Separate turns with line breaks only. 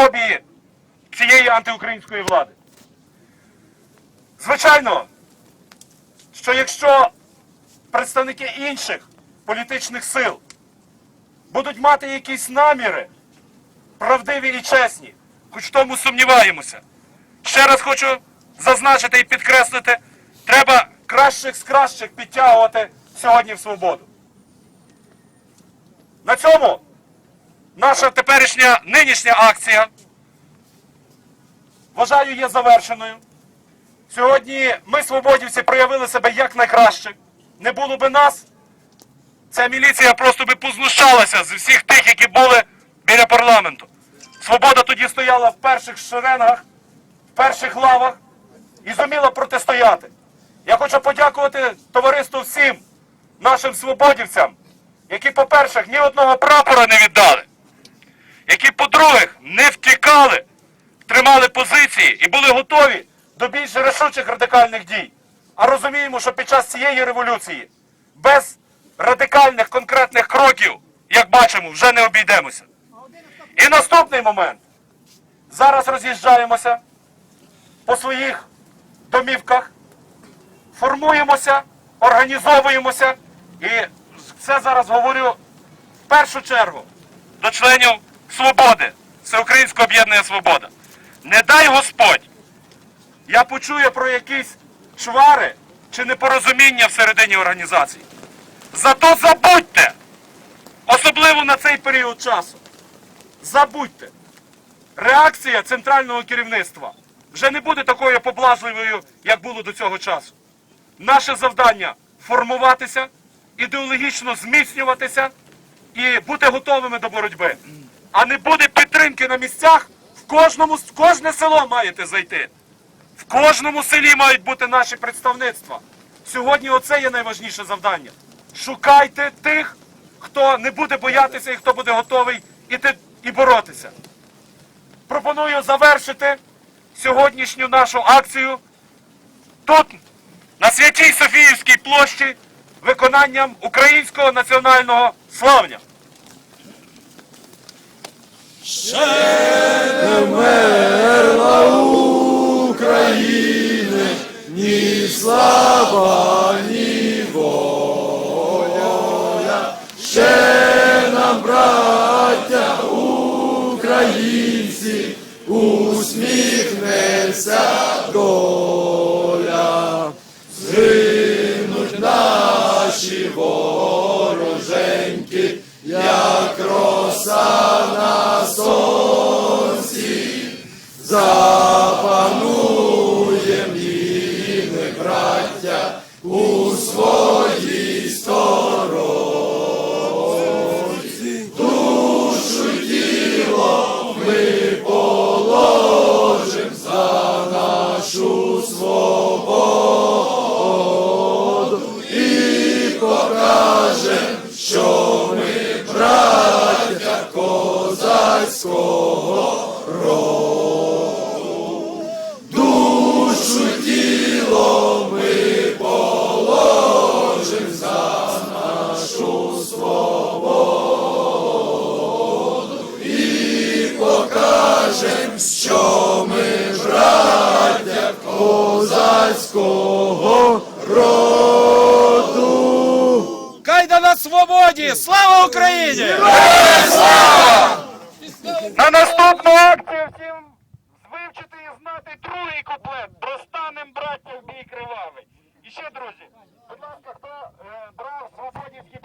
українофобії цієї антиукраїнської влади. Звичайно, що якщо представники інших політичних сил будуть мати якісь наміри, правдиві і чесні, хоч в тому сумніваємося. Ще раз хочу зазначити і підкреслити, треба кращих з кращих підтягувати сьогодні в свободу. На цьому наша теперішня нинішня акція, вважаю, є завершеною. Сьогодні ми, свободівці, проявили себе як. Не було би нас, ця міліція просто би познущалася з всіх тих, які були біля парламенту. Свобода тоді стояла в перших шеренгах, в перших лавах і зуміла протистояти. Я хочу подякувати товариству всім нашим свободівцям, які, по-перше, ні одного прапора не віддали які, по-друге, не втікали, тримали позиції і були готові до більш рішучих радикальних дій. А розуміємо, що під час цієї революції без радикальних конкретних кроків, як бачимо, вже не обійдемося. І наступний момент. Зараз роз'їжджаємося по своїх домівках, формуємося, організовуємося. І це зараз говорю в першу чергу до членів Свободи, Всеукраїнського об'єднання Свобода. Не дай Господь, я почую про якісь чвари чи непорозуміння всередині організації. Зато забудьте, особливо на цей період часу. Забудьте. Реакція центрального керівництва вже не буде такою поблажливою, як було до цього часу. Наше завдання формуватися, ідеологічно зміцнюватися і бути готовими до боротьби. А не буде підтримки на місцях, кожному в кожне село маєте зайти. В кожному селі мають бути наші представництва. Сьогодні оце є найважніше завдання. Шукайте тих, хто не буде боятися і хто буде готовий іти і боротися. Пропоную завершити сьогоднішню нашу акцію тут, на Святій Софіївській площі, виконанням українського національного славня.
України, ні слава, ні воля. Ще нам, браття українці, усміхнеться доля. Згинуть наші вороженьки, як роса на сонці. Запануєм і ми, браття, у своїй людського роду, душу тіло ми положим за нашу свободу і покажем, що ми браття козацького роду.
Кайда на свободі! Слава Україні! Слава! На наступну акцію всім вивчити і знати другий куплет. Достанем браття в бій кривавий. І ще, друзі, будь ласка, хто е, брав свободівські